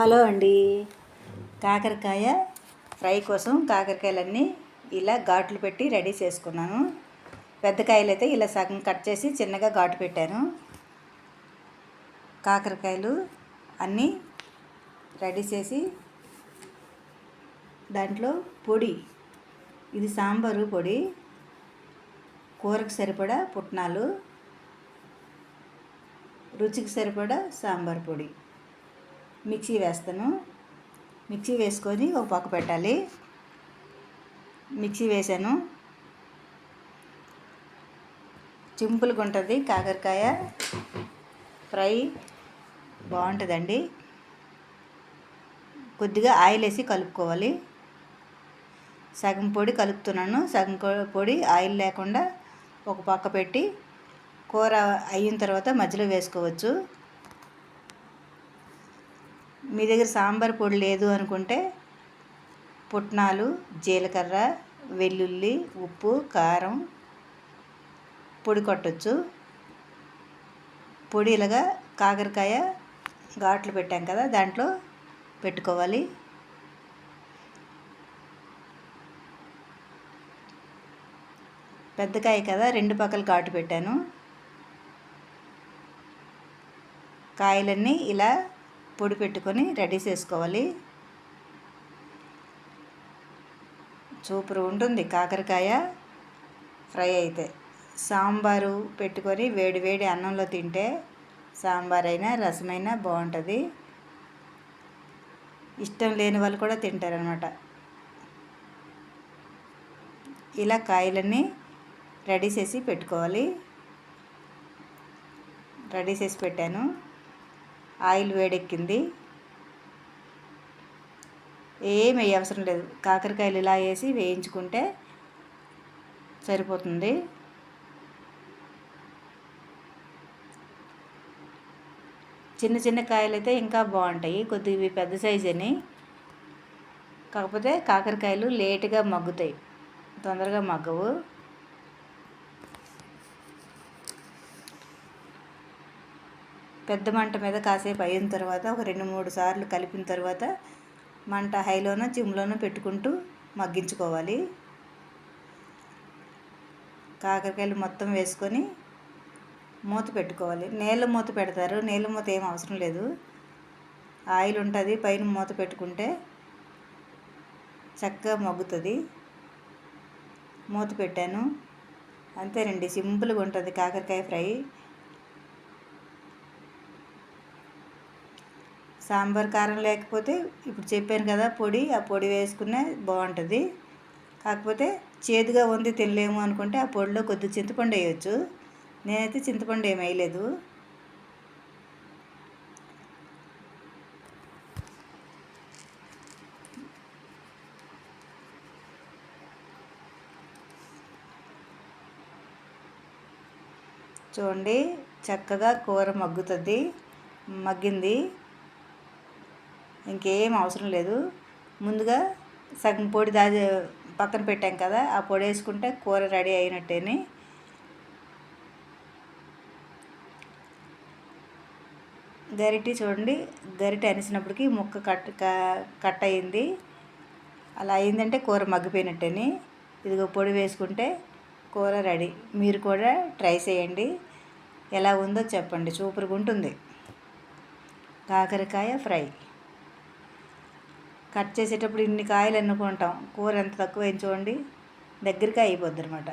Hello అండి. కాకరకాయ fry కోసం కాకరకాయలన్నీ ఇలా ఘాట్లు పెట్టి రెడీ చేసుకున్నాను. పెద్ద కాయలు అయితే ఇలా సగం కట్ చేసి చిన్నగా ఘాటు పెట్టాను. కాకరకాయలు అన్నీ రెడీ చేసి దాంట్లో పొడి ఇది సాంబారు పొడి కూరకు సరిపడా పుట్నాలు రుచికి సరిపడా సాంబార్ పొడి. మిక్సీ వేస్తాను. మిక్సీ వేసుకొని ఒక పక్క పెట్టాలి. మిక్సీ వేసాను. సింపుల్గా ఉంటుంది. కాకరకాయ ఫ్రై బాగుంటుందండి. కొద్దిగా ఆయిల్ వేసి కలుపుకోవాలి. సగం పొడి కలుపుతున్నాను. సగం పొడి ఆయిల్ లేకుండా ఒక పక్క పెట్టి కూర అయిన తర్వాత మధ్యలో వేసుకోవచ్చు. మీ దగ్గర సాంబార్ పొడి లేదు అనుకుంటే పుట్నాలు జీలకర్ర వెల్లుల్లి ఉప్పు కారం పొడి కొట్టచ్చు. పొడి ఇలాగా కాకరకాయ ఘాట్లు పెట్టాం కదా దాంట్లో పెట్టుకోవాలి. పెద్దకాయ కదా రెండు పక్కల ఘాటు పెట్టాను. కాయలన్నీ ఇలా పొడి పెట్టుకొని రెడీ చేసుకోవాలి. సూపర్ ఉంటుంది. కాకరకాయ ఫ్రై అయితే. సాంబారు పెట్టుకొని వేడి వేడి అన్నంలో తింటే సాంబార్ అయినా రసమైనా బాగుంటుంది. ఇష్టం లేని వాళ్ళు కూడా తింటారనమాట ఇలా కాయలన్నీ రెడీ చేసి పెట్టుకోవాలి. రెడీ చేసి పెట్టాను. ఆయిల్ వేడెక్కింది. ఏమి అవసరం లేదు. కాకరకాయలు ఇలా వేసి వేయించుకుంటే సరిపోతుంది. చిన్న చిన్న కాయలు అయితే ఇంకా బాగుంటాయి. కొద్దిగా పెద్ద సైజు అని. కాకపోతే కాకరకాయలు లేటుగా మగ్గుతాయి. తొందరగా మగ్గవు. పెద్ద మంట మీద కాసేపు అయిన తర్వాత ఒక రెండు మూడు సార్లు కలిపిన తర్వాత మంట హైలోనో చిమ్లోనో పెట్టుకుంటూ మగ్గించుకోవాలి. కాకరకాయలు మొత్తం వేసుకొని మూత పెట్టుకోవాలి. నీళ్ళ మూత పెడతారు. నీళ్ళ మూత ఏం అవసరం లేదు. ఆయిల్ ఉంటుంది. పైన మూత పెట్టుకుంటే చక్కగా మగ్గుతుంది. మూత పెట్టాను. అంతేనండి. సింపుల్గా ఉంటుంది కాకరకాయ ఫ్రై. సాంబార్ కారం లేకపోతే ఇప్పుడు చెప్పాను కదా పొడి ఆ పొడి వేసుకునే బాగుంటుంది. కాకపోతే చేదుగా ఉంది తినలేము అనుకుంటే ఆ పొడిలో కొద్దిగా చింతపండు వేయచ్చు. నేనైతే చింతపండు ఏమి వేయలేదు. చూడండి చక్కగా కూర మగ్గుతుంది మగ్గింది. ఇంకేం అవసరం లేదు. ముందుగా సగం పొడి దాచి పక్కన పెట్టాం కదా ఆ పొడి వేసుకుంటే కూర రెడీ అయినట్టేని. గరిటి చూడండి గరిటె అనిసినప్పటికి ముక్క కట్ కట్ అయింది. అలా అయిందంటే కూర మగ్గిపోయినట్టని. ఇదిగో పొడి వేసుకుంటే కూర రెడీ. మీరు కూడా ట్రై చేయండి. ఎలా ఉందో చెప్పండి. సూపర్గా ఉంటుంది. కాకరకాయ ఫ్రై. కట్ చేసేటప్పుడు ఇన్ని కాయలు ఎన్నుకుంటాం. కూర ఎంత తక్కువ చూడండి. దగ్గరికి అయిపోద్ది అనమాట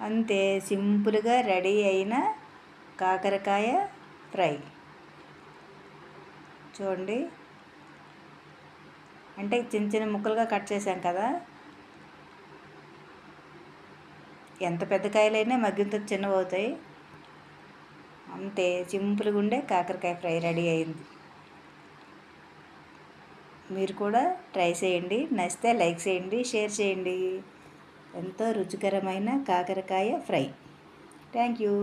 అంతే సింపుల్గా రెడీ అయిన కాకరకాయ ఫ్రై. చూడండి. అంటే చిన్న చిన్న ముక్కలుగా కట్ చేసాం కదా. ఎంత పెద్ద కాయలైనా మగ్గింత చిన్నవి అవుతాయి అంతే సింపుల్గా ఉండే కాకరకాయ ఫ్రై రెడీ అయింది. మీరు కూడా ట్రై చేయండి నచ్చితే లైక్ చేయండి షేర్ చేయండి. ఎంతో రుచికరమైన కాకరకాయ ఫ్రై. Thank you.